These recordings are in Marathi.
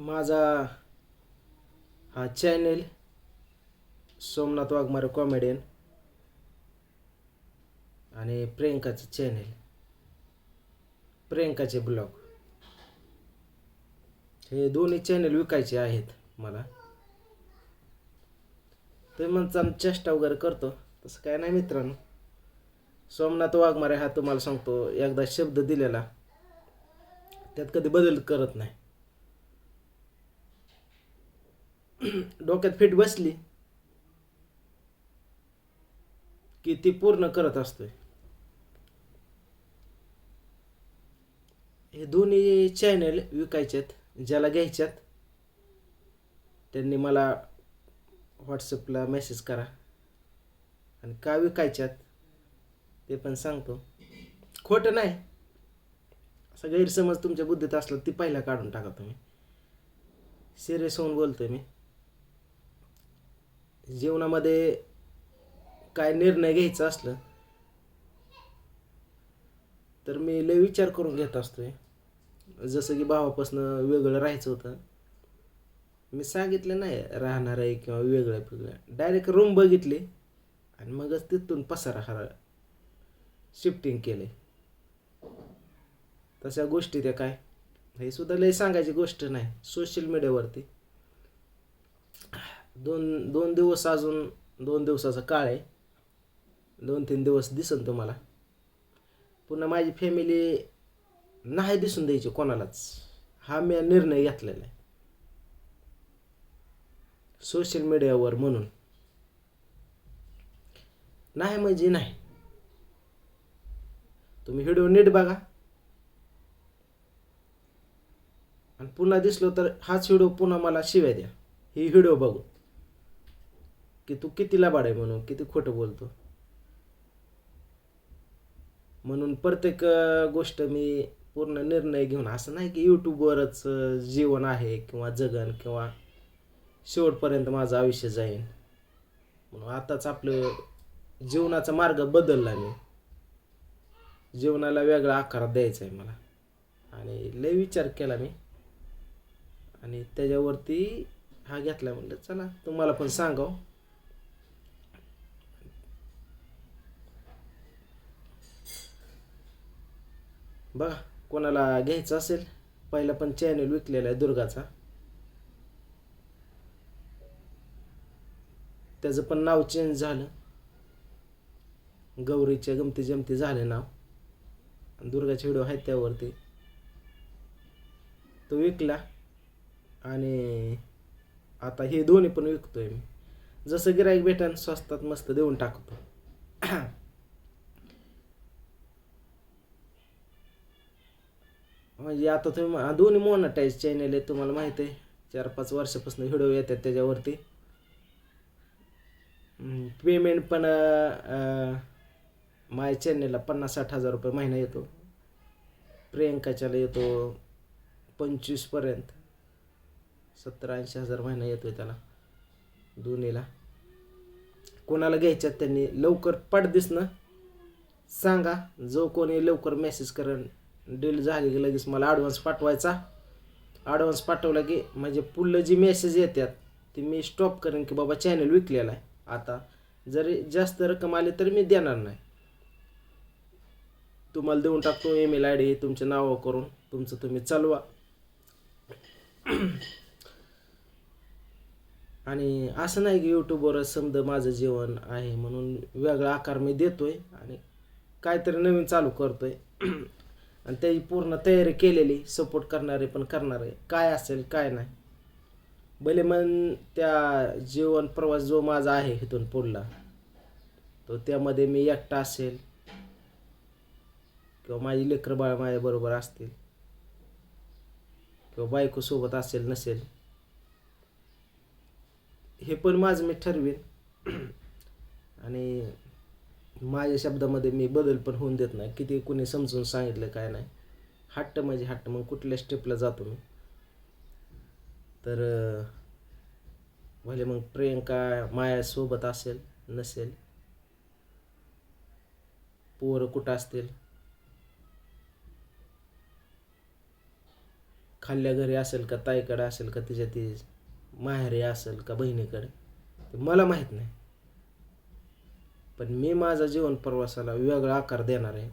माझा हा चॅनेल सोमनाथ वाघमारे कॉमेडियन आणि प्रियंकाचं चॅनेल प्रियंकाचे ब्लॉग हे दोन्ही चॅनेल विकायचे आहेत मला. ते म्हणता चेष्टा वगैरे करतो. तसं काय नाही मित्रांनो. सोमनाथ वाघमारे हा तुम्हाला सांगतो एकदा शब्द दिलेला त्यात कधी बदल करत नाही. डोक्यात फिट बसली की ती पूर्ण करत असतोय. हे दोन्ही चॅनल विकायच्यात ज्याला घ्यायच्यात त्यांनी मला व्हॉट्सअपला मेसेज करा. आणि का विकायच्यात ते पण सांगतो. खोटं नाही. असा गैरसमज तुमच्या बुद्धीत असला ती पहिला काढून टाका तुम्ही. सिरियस होऊन बोलतोय मी. जीवनामध्ये काय निर्णय घ्यायचा असलं तर मी लय विचार करून घेत असतोय. जसं की भावापासनं वेगळं राहायचं होतं. मी सांगितलं नाही राहणार आहे किंवा वेगळं वेगळं डायरेक्ट रूम बघितली आणि मगच तिथून पसारा हरा शिफ्टिंग केले तशा गोष्टी त्या काय? हे सुद्धा लय सांगायची गोष्ट नाही सोशल मीडियावरती दोन दोन दिवस अजून दोन दिवसाचा काळ आहे. दोन तीन दिवस दिसन तुम्हाला. पुन्हा माझी फॅमिली नाही दिसून द्यायची कोणालाच. हा मी निर्णय घेतलेला आहे. सोशल मीडियावर म्हणून. नाही म्हणजे नाही. तुम्ही व्हिडिओ नीट बघा. आणि पुन्हा दिसलो तर हाच व्हिडिओ पुन्हा मला शिव्या द्या. ही व्हिडिओ बघू की तू किती लाबाड आहे म्हणून? किती खोटं बोलतो? म्हणून प्रत्येक गोष्ट मी पूर्ण निर्णय घेऊन असं नाही की यूट्यूबवरच जीवन आहे किंवा जगन किंवा शेवटपर्यंत माझं आयुष्य जाईन. म्हणून आताच आपलं जीवनाचा मार्ग बदलला मी. जीवनाला वेगळा आकार द्यायचा आहे मला. आणि लय विचार केला मी. आणि त्याच्यावरती हा घेतला म्हणलं चला तुम्हाला पण सांगाव. बघा कोणाला घ्यायचं असेल पहिला पण चॅनल विकलेला आहे दुर्गाचा. त्याचं पण नाव चेंज झालं. गौरीच्या गमती जमती झाले नाव. दुर्गाचे व्हिडिओ आहेत त्यावरती. तो विकला. आणि आता हे दोन्ही पण विकतोय मी. जसं गिराईक भेटेन स्वस्तात मस्त देऊन टाकतो. म्हणजे आता तुम्ही दोन्ही मोनटाईज चॅनल आहे तुम्हाला माहिती आहे. चार पाच वर्षापासून व्हिडिओ येतात त्याच्यावरती. पेमेंट पण माझ्या चॅनलला पन्नास साठ हजार रुपये महिना येतो. प्रियंकाच्याला येतो पंचवीसपर्यंत. सत्तर ऐंशी हजार महिना येतो आहे त्याला दोन्हीला. कोणाला घ्यायच्यात त्यांनी लवकर पडदिसनं सांगा जो कोणी लवकर मेसेज करेन डील झाली की लगेच मला ॲडव्हान्स पाठवायचा. ॲडव्हान्स पाठवला की म्हणजे पुढलं जी मेसेज येतात ती मी स्टॉप करेन की बाबा चॅनल विकलेला आहे. आता जरी जास्त रक्कम आली तरी मी देणार नाही. तुम्हाला देऊन टाकतो ईमेल आय डी तुमच्या नावं करून तुमचं तुम्ही चालवा. आणि असं नाही की यूट्यूबवरच समजा माझं जीवन आहे म्हणून वेगळा आकार मी देतोय आणि काहीतरी नवीन चालू करतोय. आणि त्याची पूर्ण तयारी केलेली सपोर्ट करणारे पण करणारे. काय असेल काय नाही. भले मन त्या जीवन प्रवास जो माझा आहे इथून पुढला तो त्यामध्ये मी एकटा असेल किंवा माझी लेकर बाळ माझ्याबरोबर असतील किंवा बायकोसोबत असेल नसेल हे पण माझं मी ठरवीन. आणि माझ्या शब्दामध्ये मी बदल पण होऊन देत नाही. किती कुणी समजून सांगितलं काय नाही. हट्ट म्हणजे हट्ट. मग कुठल्या स्टेपला जातो मी? तर भले मग प्रियंका मायासोबत असेल नसेल. पोरं कुठं असतील? खाल्ल्या घरी असेल का ताईकडे असेल का तिच्या ती माहेरी असेल का बहिणीकडे? ते मला माहीत नाही. पण मी माझा जीवन प्रवासाला वेगळा आकार देणार आहे.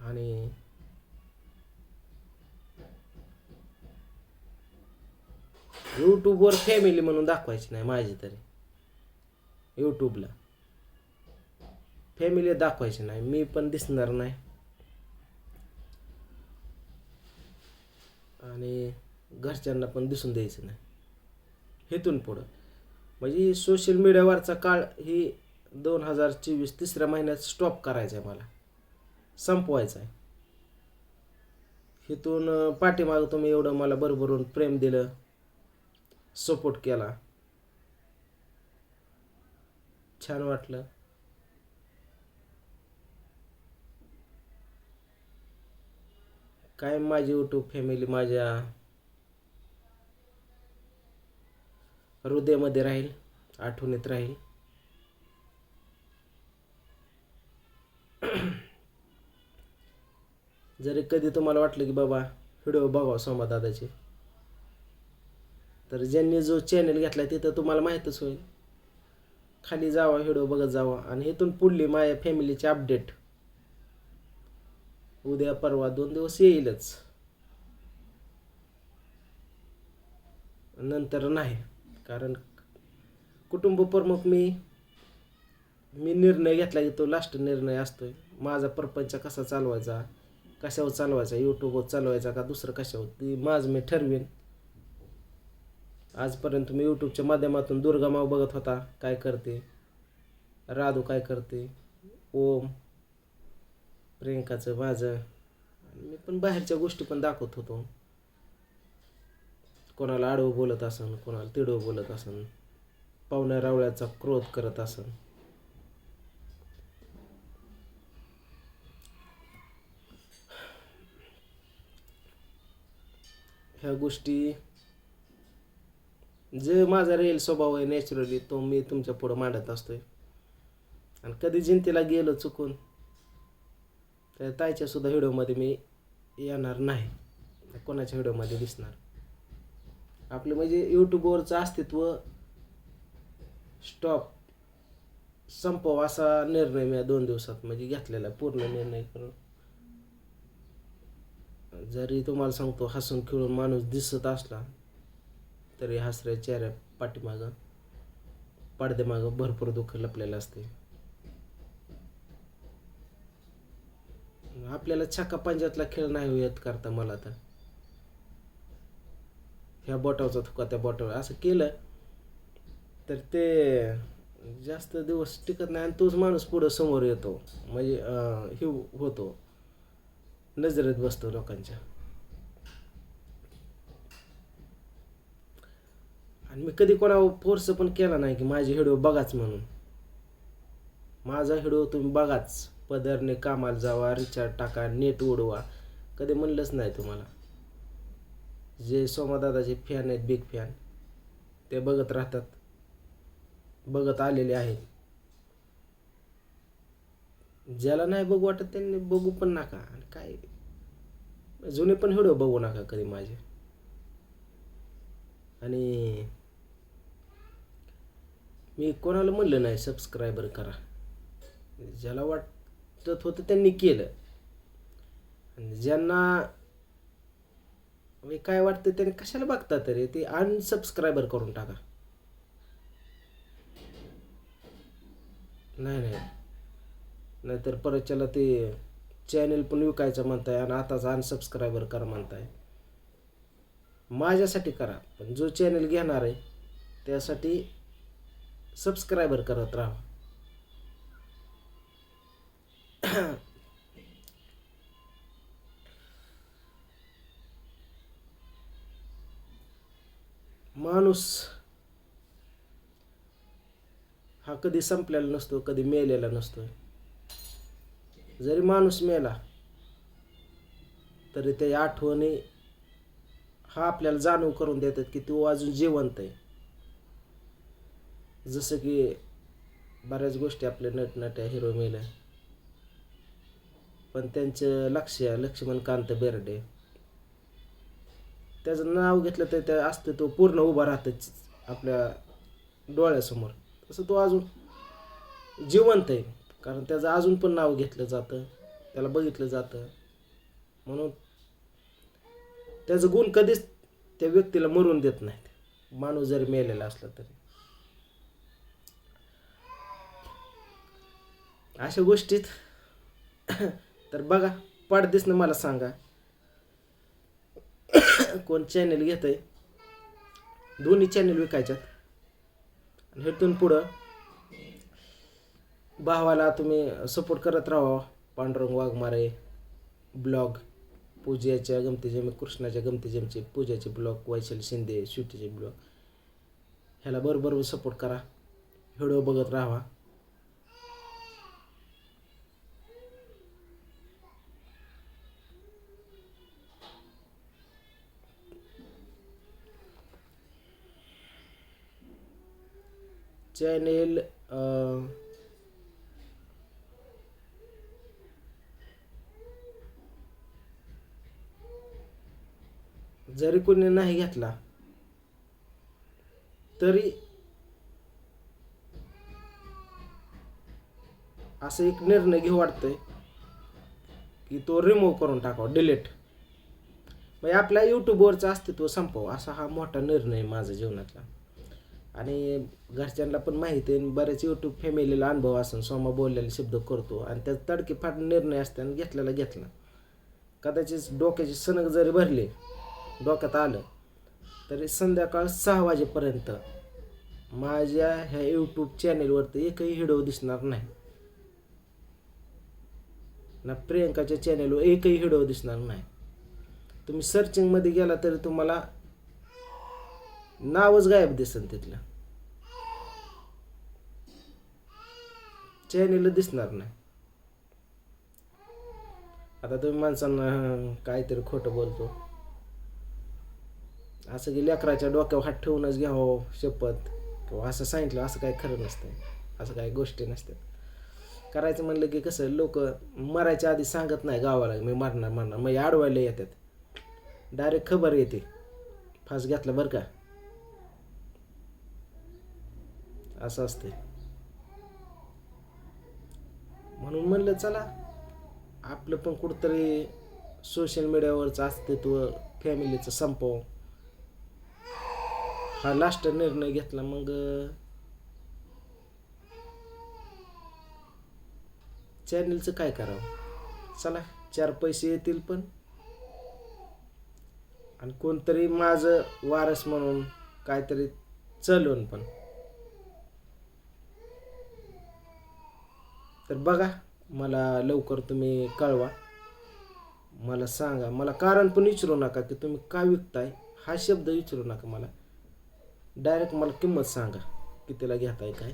आणि यूट्यूबवर फॅमिली म्हणून दाखवायची नाही माझी तरी. यूट्यूबला फॅमिली दाखवायची नाही. मी पण दिसणार नाही. आणि घरच्यांना पण दिसून द्यायचं नाही. हेतून पुढं. म्हणजे सोशल मीडियावरचा काळ ही दोन हजार चोवीस तिसऱ्या महिन्यात स्टॉप करायचा आहे मला. संपवायचा आहे इथून पाठीमागं तुम्ही एवढं मला बरोबरून प्रेम दिलं सपोर्ट केला. छान वाटलं. काय माझी यूट्यूब फॅमिली माझ्या हृदयामध्ये राहील आठवणीत राहील. जरी कधी तुम्हाला वाटलं की बाबा व्हिडिओ बघावा सोमा दादाचे. तर ज्यांनी जो चॅनल घेतला तिथं तुम्हाला माहीतच होईल. खाली जावा व्हिडिओ बघत जावा आणि इथून पुढली माझ्या फॅमिलीची अपडेट उद्या परवा दोन दिवस येईलच. नंतर नाही. कारण कुटुंब प्रमुख मी मी निर्णय घेतला की तो लास्ट निर्णय असतोय. माझा प्रपंच कसा चालवायचा कशावर चालवायचा यूट्यूबवर चालवायचा का दुसरं कशावर ती माझं मी ठरवीन. आजपर्यंत मी यूट्यूबच्या माध्यमातून दुर्गामाव बघत होता काय करते? राधू काय करते? ओम प्रियंकाचं माझं. मी पण बाहेरच्या गोष्टी पण दाखवत होतो. कोणाला आडवं बोलत असन कोणाला तिडवं बोलत असन पाहुण्या रावळ्याचा क्रोध करत असन. ह्या गोष्टी जे माझा रेल स्वभाव आहे नॅचरली तो मी तुमच्या पुढं मांडत असतोय. आणि कधी जिंतीला गेलो चुकून तर ताईच्या सुद्धा व्हिडिओमध्ये मी येणार नाही. कोणाच्या व्हिडिओमध्ये दिसणार? आपलं म्हणजे यूट्यूबवरचं अस्तित्व स्टॉप संपव असा निर्णय मी दोन दिवसात म्हणजे घेतलेला पूर्ण निर्णय करून. जरी तुम्हाला सांगतो हसून खेळून माणूस दिसत असला तरी हसऱ्या चेहऱ्या पाठीमागं पडद्यामागं भरपूर दुःख लपलेलं असते. आपल्याला छक्का पंजातला खेळ नाही येत करता मला तर. ह्या बोटावचा थुका त्या बोटावर. असं केलं तर ते जास्त दिवस टिकत नाही आणि तोच माणूस पुढं समोर येतो. म्हणजे हे होतो. नजरेत बसतो लोकांच्या. आणि मी कधी कोणावर फोर्स पण केला नाही की माझे हिडो बघाच म्हणून. माझा हिडो तुम्ही बघाच. पदरने कामाला जावा रिचार्ज टाका नेट उडवा. कधी म्हणलंच नाही तुम्हाला. जे सोमादादाचे फॅन आहेत बिग फॅन ते बघत राहतात. बघत आलेले आहेत. ज्याला नाही बघू वाटत त्यांनी बघू पण नका. आणि काय? जुने पण व्हिडिओ बघू नका कधी माझे. आणि मी कोणाला म्हणलं नाही सबस्क्रायबर करा. ज्याला वाटत होतं त्यांनी केलं. आणि ज्यांना म्हणजे काय वाटतं त्यांनी कशाला बघता तरी? ते अनसबस्क्रायबर करून टाका. नाही नाही. नाहीतर परत त्याला ते चॅनल पण विकायचं म्हणताय आणि आताच अनसबस्क्रायबर करा म्हणताय. माझ्यासाठी करा पण जो चॅनल घेणार आहे त्यासाठी सबस्क्रायबर करत राहा. माणूस हा कधी संपलेला नसतो कधी मेलेला नसतो जरी माणूस मेला तरी त्या आठवणी हा आपल्याला जाणीव करून देतात की तो अजून जिवंत आहे. जसं की बऱ्याच गोष्टी आपल्या नटनट्या हिरो मेल्या. पण त्यांचं लक्ष लक्ष्मणकांत बेर्डे. त्याचं नाव घेतलं तर त्या असतं तो पूर्ण उभा राहतच आपल्या डोळ्यासमोर. तसं तो अजून जिवंत आहे. कारण त्याचं अजून पण नाव घेतलं जातं त्याला बघितलं जातं. म्हणून त्याचं गुण कधीच त्या व्यक्तीला मरून देत नाहीत. माणूस जरी मेलेला असला तरी. अशा गोष्टीत तर बघा पाडदिसनं मला सांगा कोण चॅनल घेत आहे दोन्ही चॅनेल विकायच्यात. आणि हेतून पुढं भावाला तुम्ही सपोर्ट करत राहा पांडुरंग वाघमारे ब्लॉग पूजेच्या गमतीजमी कृष्णाच्या गमतीजमचे पूजाचे ब्लॉग वैशाली शिंदे शिवटीचे ब्लॉग ह्याला बरोबर सपोर्ट करा. व्हिडिओ बघत राहा चॅनेल जरी कोणी नाही घेतला तरी असं एक निर्णय घेऊ वाटतंय की तो रिमूव्ह करून टाकावा डिलीट म्हणजे आपल्या यूट्यूबवरचं अस्तित्व संपव असा हा मोठा निर्णय माझ्या माझा जीवनातला. आणि घरच्यांना पण माहिती आहे बऱ्याच यूट्यूब फॅमिलीला अनुभव असून सोमा बोललेले शब्द करतो आणि त्यात तडकीफाट निर्णय असते आणि घेतलेला घेतला कदाचित डोक्याची सनक जरी भरली डोक्यात आलं तरी संध्याकाळ सहा वाजेपर्यंत माझ्या ह्या यूट्यूब चॅनेलवरती एकही व्हिडिओ दिसणार नाही. ना प्रियंकाच्या चॅनेलवर एकही व्हिडिओ दिसणार नाही. तुम्ही सर्चिंगमध्ये गेला तरी तुम्हाला नावच गायब दिसन तिथलं. चॅनेल दिसणार नाही. आता तुम्ही माणसांना काहीतरी खोटं बोलतो. असं की लेकराच्या डोक्यावर हात ठेवूनच घ्यावं शपथ. किंवा असं सांगितलं असं काही खरं नसतं असं काही गोष्टी नसतात. करायचं म्हणलं की कसं लोक मरायच्या आधी सांगत नाही गावाला मी मरणार मरणार. मग अडवायला येतात. डायरेक्ट खबर येते. फास घेतला बरं का? असं असते म्हणून म्हणलं चला आपलं पण कुठंतरी सोशल मीडियावरचं अस्तित्व फॅमिलीचं संपव हा लास्ट निर्णय घेतला मग चॅनलचं काय करावं? चला चार पैसे येतील पण. आणि कोणतरी माझं वारस म्हणून काहीतरी चलवून पण. तर बघा मला लवकर तुम्ही कळवा. मला सांगा. मला कारण पण विचारू नका की तुम्ही का विकताय? हा शब्द विचारू नका मला. डायरेक्ट मला किंमत सांगा कितीला घेताय काय.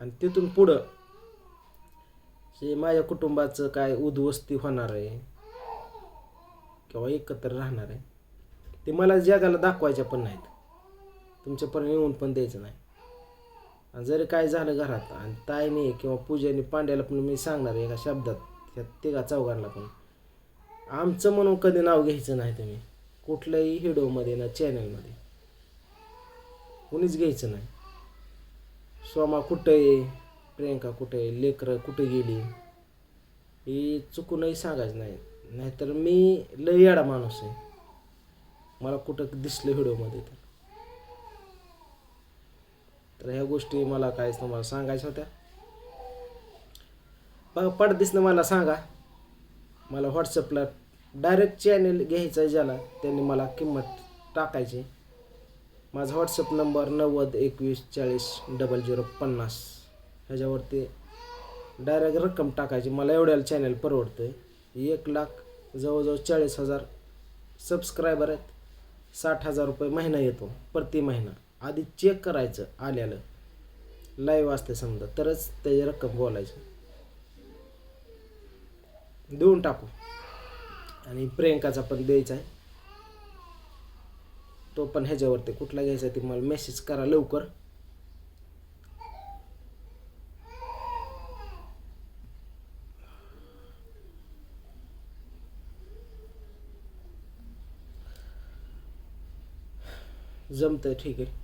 आणि तिथून पुढं हे माझ्या कुटुंबाचं काय उद्वस्ती होणार आहे किंवा एकत्र राहणार आहे ते मला जगाला दाखवायच्या पण नाहीत. तुमच्यापर्यंत येऊन पण द्यायचं नाही. आणि जरी काय झालं घरात आणि ताईने किंवा पूजेने पांड्याला पण मी सांगणार आहे एका शब्दात त्या तिघा चौघांना पण. आमचं म्हणून कधी नाव घ्यायचं नाही तुम्ही. कुठल्याही व्हिडिओमध्ये ना चॅनलमध्ये. कोणीच घ्यायचं नाही. सोमा कुठं आहे? प्रियंका कुठं आहे? लेकरं कुठे गेली? हे चुकूनही सांगायचं नाही. नाहीतर मी लय येडा माणूस आहे. मला कुठं दिसलं व्हिडिओमध्ये तर. तर ह्या गोष्टी मला काहीच तुम्हाला सांगायच्या होत्या. बघा पडदिसनं मला सांगा. मला व्हॉट्सअपला डायरेक्ट चॅनेल घ्यायचं आहे ज्याला. त्यांनी मला किंमत टाकायची. माझा व्हॉट्सअप नंबर नव्वद एकवीस चाळीस डबल झिरो पन्नास. ह्याच्यावरती डायरेक्ट रक्कम टाकायची. मला एवढ्याला चॅनल परवडतं आहे एक लाख जवळजवळ चाळीस हजार सबस्क्रायबर आहेत. साठ हजार रुपये महिना येतो. प्रति महिना. आधी चेक करायचं आल्याला. लाईव्ह असते समजा तरच त्याची रक्कम बोलायची. देऊन टाकू. आणि प्रियंकाचा पण द्यायचा आहे. तो पण ह्याच्यावरती कुठला घ्यायचा ती मला मेसेज करा लवकर. जमतं ठीक आहे.